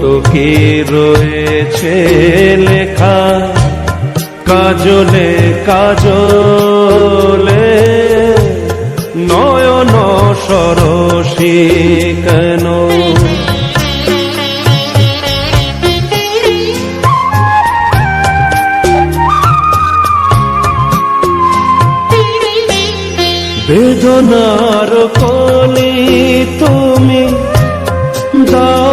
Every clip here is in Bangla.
কি রয়েছে লেখা কাজলে কাজলে নয়ন সরসী কেন? বেদনার কলি তুমি দাও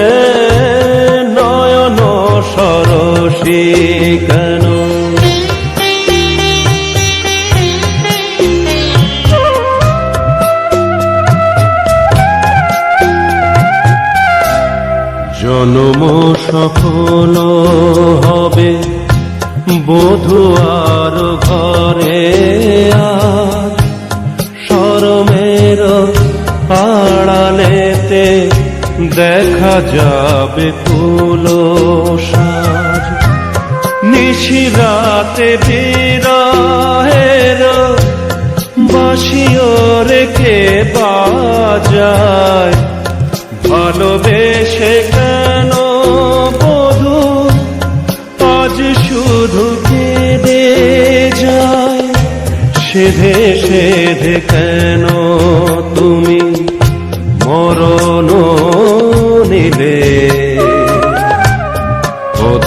সরসী কেন? জনম সফল হবে, বধু আর ঘরে আর শরমের আড়ালেতে দেখা যাবে কুলো সাজ। নিশিরাতে বিরাহের বাসিও রেখে বাজায়। ভালোবেসে কেন বধু? আজ শুধু কেঁদে যায়। সেধে সেধে কেন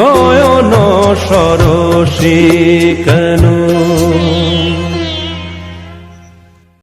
নয়ন সরসী কেন।